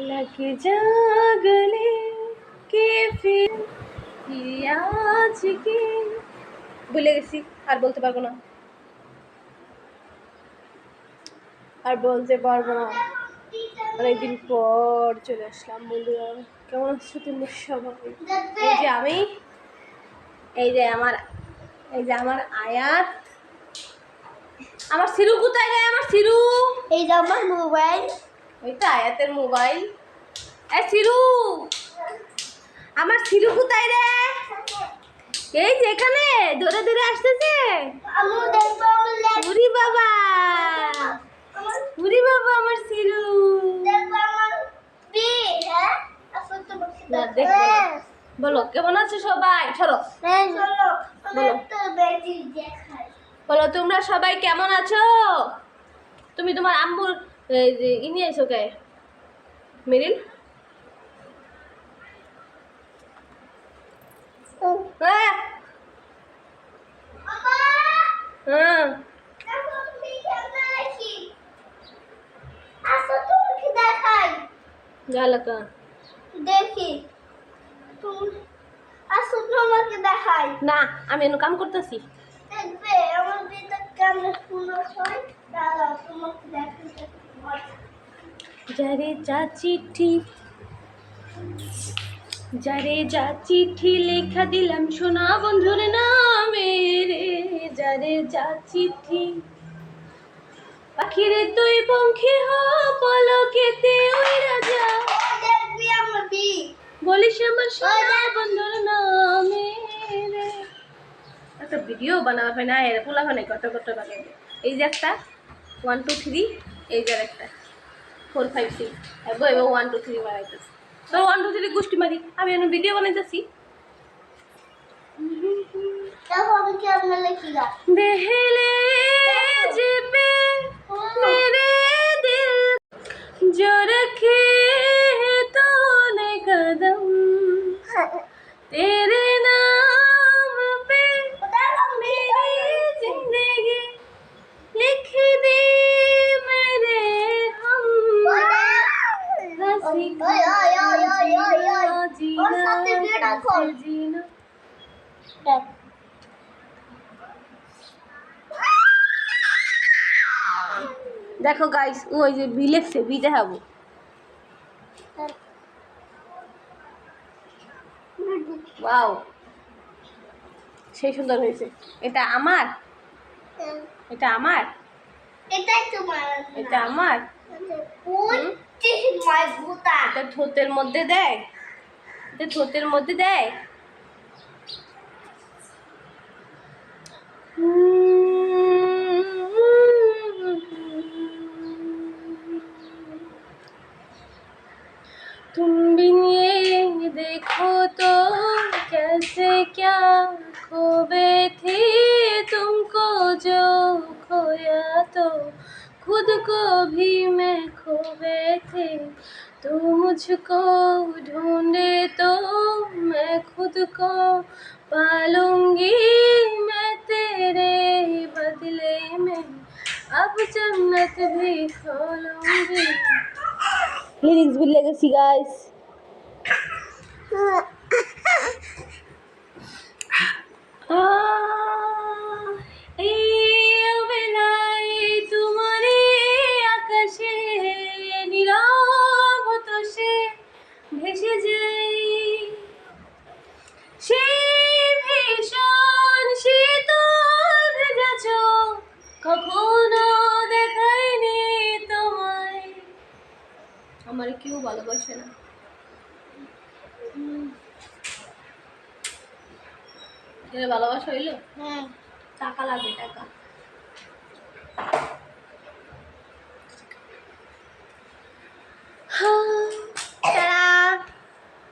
लग जा गले के फिर ये आज के ভুলে গেছি আর বলতে পারবো না আর বলতে পারবো না অনেকদিন পর চলে আসলাম বন্ধুরা কেমন আছো তোমরা সবাই এই যে আমি এই যে আমার এই যে আমার আয়াত আমার সিরু কোথায় রে আমার সিরু এই যে আমার মোবাইল ওই তো আয়াতের মোবাইল। এ সিরু আমার সিরু কোথায় রে? এই ধরে ধরে আসতেছে। উরি বাবা। উরি বাবা আমার সিরু। বলো, কেমন আছো সবাই? চলো। বলো। তোমরা সবাই কেমন আছো? তুমি তোমার আম্মুর ই নিয়ে এসো কে মেরিল? হ্যাঁ। হ্যাঁ। দেখো আসো তোমাকে দেখাই। না আমি এনে কাম করতেছি। দেখবে আমার বিটা কেমন সুন্দর হয়। দাঁড়াও তোমাকে দেখাই। যারে যা চিঠি, যারে যা চিঠি লেখা দিলাম সোনা বন্ধুর নামে রে, যারে যা চিঠি, পাখিরে তুই পঙ্খী হ পলকেতে আমার বি বলিস আমার সোনা বন্ধুর নামে রে। একটা ভিডিও বানাবে না, এর পোলা হয় কত কত লাগে এই যে একটা ওয়ান টু থ্রি এই যার একটা ফোর ফাইভ সিক্স এবার এবার ওয়ান টু থ্রি বানাইতেছি। ধর ওয়ান টু থ্রি গোষ্ঠী মারি আমি এখন ভিডিও বানাইতেছি। দেহলে যে পে দেখো গাইস ওই যে বি লেখছে বি দেখাবো। ওয়াও সেই সুন্দর হয়েছে। এটা আমার? এটা আমার? এটাই তোমার এটা আমার? এটা থোতের মধ্যে দেয়? এটা থোতের মধ্যে দেয় तुम भी ये देखो तो कैसे क्या खोबे थे तुमको जो खोया तो खुद को भी मैं खोबे थे तू मुझको ढूंढे तो मैं खुद को पालूंगी मैं तेरे बदले में अब जन्नत भी खोलूंगी লিরিক্স ভুলে গেছি গাইস এই অবেলায় তোমারে আকাশে নীরব সে ভেসে যাই সেই ভীষণ শীতল চোখ কখনো দেখায়নি তোমায়। আমার কেউ ভালোবাসে না। ভালোবাসা হইল? হুম টাকা লাগে টাকা।